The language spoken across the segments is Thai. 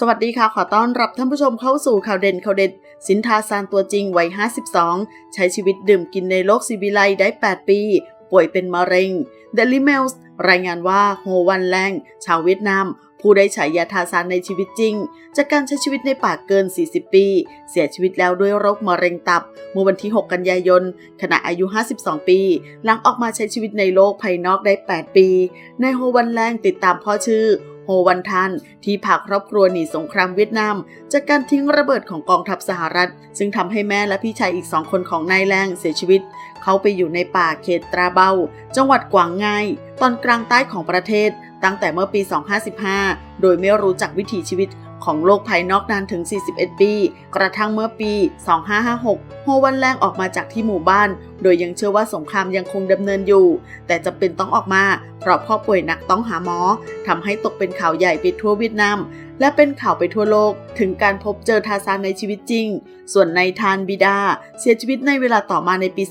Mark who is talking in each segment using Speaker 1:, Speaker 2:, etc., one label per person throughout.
Speaker 1: สวัสดีค่ะ ขอต้อนรับท่านผู้ชมเข้าสู่ข่าวเด่นข่าวเด็ด สินทาซานตัวจริงวัย 52 ใช้ชีวิตดื่มกินในโลกซีวิไลได้ 8 ปี ป่วยเป็นมะเร็ง Daily Mail รายงานว่าโฮวันแลงชาวเวียดนาม ผู้ได้ฉายาทาซานในชีวิตจริง จากการใช้ชีวิตในป่าเกิน 40 ปี เสียชีวิตแล้วด้วยโรคมะเร็งตับ เมื่อวันที่ 6 กันยายน ขณะอายุ 52 ปี หลังออกมาใช้ชีวิตในโลกภายนอกได้ 8 ปี ในโฮวันแลงติดตามพ่อชื่อ โฮวันทัน ที่พาครอบครัวหนีสงครามเวียดนาม จากการทิ้งระเบิดของกองทัพสหรัฐ ซึ่งทำให้แม่และพี่ชายอีกสองคนของนายแลงเสียชีวิต เขาไปอยู่ในป่าเขตตราเบา จังหวัดกวางไงตอนกลางใต้ของประเทศ ตั้งแต่เมื่อปี 2515 โดยไม่รู้จักวิถีชีวิตของโลกภายนอกนานถึง 41 ปี กระทั่งเมื่อปี 2556 โฮวันแลงออกมาจากที่หมู่บ้าน โดยยังเชื่อว่าสงครามยังคงดำเนินอยู่ แต่จำเป็นต้องออกมา เพราะพ่อป่วยหนักต้องหาหมอทำให้ตกเป็นข่าวใหญ่ไปทั่วเวียดนาม และเป็นข่าวไปทั่วโลก ถึงการพบเจอทาซานในชีวิตจริง ส่วนนายทานบิดา เสียชีวิตในเวลาต่อมาในปี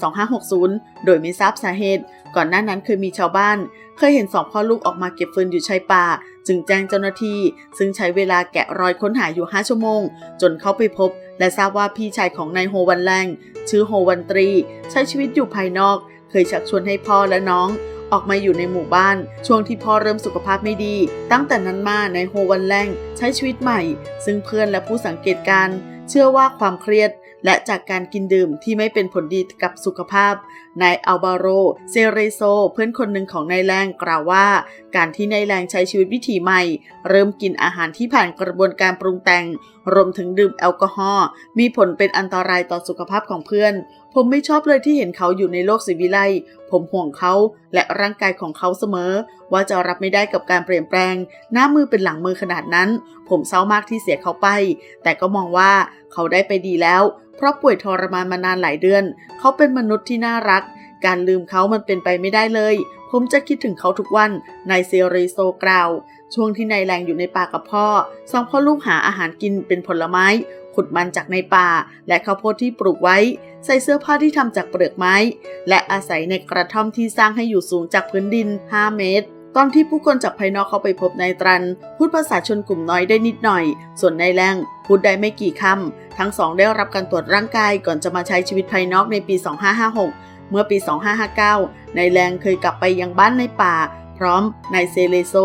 Speaker 1: 2560 โดยไม่ทราบสาเหตุ ก่อนหน้านั้นเคยมีชาวบ้าน เคยเห็นสองพ่อลูกออกมาเก็บฟืนอยู่ชายป่าจึงแจ้งเจ้าหน้าที่ ซึ่งใช้เวลาแกะรอยค้นหาอยู่ 5 ชั่วโมง จนเข้าไปพบและทราบว่าพี่ชายของนายโฮวันแลงชื่อโฮวันตรี ใช้ชีวิตอยู่ภายนอก เคยชักชวนให้พ่อและน้อง ออกมาอยู่ในหมู่บ้าน ช่วงที่พ่อเริ่มสุขภาพไม่ดี ตั้งแต่นั้นมานายโฮวันแลงใช้ชีวิตใหม่ ซึ่งเพื่อนและผู้สังเกตการ์เชื่อว่าความเครียดและจากการกินดื่มที่ไม่เป็นผลดีกับสุขภาพ นายอัลบาโร เซเรโซ เพื่อนคนหนึ่งของนายแรงกล่าวว่า การที่นายแรงใช้ชีวิตวิถีใหม่ เริ่มกินอาหารที่ผ่านกระบวนการปรุงแต่ง รวมถึงดื่มแอลกอฮอล์มีผลเป็นอันตรายต่อสุขภาพของเพื่อน ผมไม่ชอบเลยที่เห็นเขาอยู่ในโลกสิวิไลผมห่วงเขาและร่างกายของเขาเสมอ ว่าจะรับไม่ได้กับการเปลี่ยนแปลง หน้ามือเป็นหลังมือขนาดนั้น ผมเศร้ามากที่เสียเขาไป แต่ก็มองว่าเขาได้ไปดีแล้ว เพราะป่วยทรมานมานานหลายเดือน เขาเป็นมนุษย์ที่น่ารัก การลืมเขามันเป็นไปไม่ได้เลย ผมจะคิดถึงเขาทุกวันนายเซเรโซกล่าว ช่วงที่นายแรงอยู่ในป่ากับพ่อสองพ่อลูกหาอาหารกินเป็นผลไม้ ขุดมันจากในป่า และข้าวโพดที่ปลูกไว้ ใส่เสื้อผ้าที่ทำจากเปลือกไม้ และอาศัยในกระท่อมที่สร้างให้อยู่สูงจากพื้นดิน 5 เมตรตอนที่ผู้คนจากภายนอกเข้าไปพบนายตรัน พูดภาษาชนกลุ่มน้อยได้นิดหน่อย ส่วนนายแรงพูดได้ไม่กี่คำทั้งสองได้รับการตรวจร่างกายก่อนจะมาใช้ชีวิตภายนอกในปี 2556 เมื่อปี 2559 นายแรงเคยกลับไปยังบ้านในป่า พร้อมนายเซเลโซ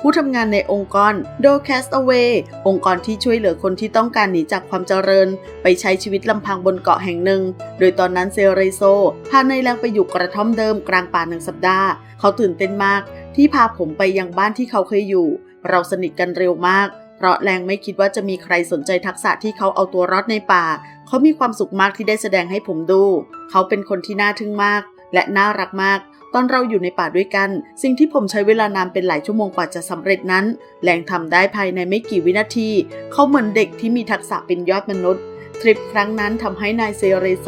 Speaker 1: ผู้ทำงานในองค์กร Do Cast Away องค์กรที่ช่วยเหลือคนที่ต้องการหนีจากความเจริญ ไปใช้ชีวิตลำพังบนเกาะแห่งหนึ่ง โดยตอนนั้นเซเลโซ พานายแรงไปอยู่กระท่อมเดิมกลางป่าหนึ่งสัปดาห์ เขาตื่นเต้นมากที่พาผมไปยังบ้านที่เขาเคยอยู่ เราสนิทกันเร็วมาก เพราะแรงไม่คิดว่าจะมีใครสนใจทักษะที่เขาเอาตัวรอดในป่า เขามีความสุขมากที่ได้แสดงให้ผมดู เขาเป็นคนที่น่าทึ่งมาก และน่ารักมาก ตอนเราอยู่ในป่าด้วยกัน สิ่งที่ผมใช้เวลานานเป็นหลายชั่วโมงกว่าจะสำเร็จนั้น แรงทำได้ภายในไม่กี่วินาที เขาเหมือนเด็กที่มีทักษะเป็นยอดมนุษย์ทริปครั้งนั้นทำให้นายเซเรโซ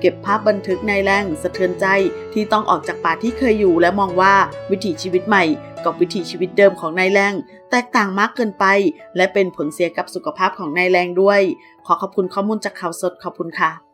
Speaker 1: เก็บภาพบันทึกนายแรงสะเทือนใจที่ต้องออกจากป่าที่เคยอยู่และมองว่าวิถีชีวิตใหม่ กับวิถีชีวิตเดิมของนายแรงแตกต่างมากเกินไป และเป็นผลเสียกับสุขภาพของนายแรงด้วย ขอขอบคุณข้อมูลจากข่าวสดขอบคุณค่ะ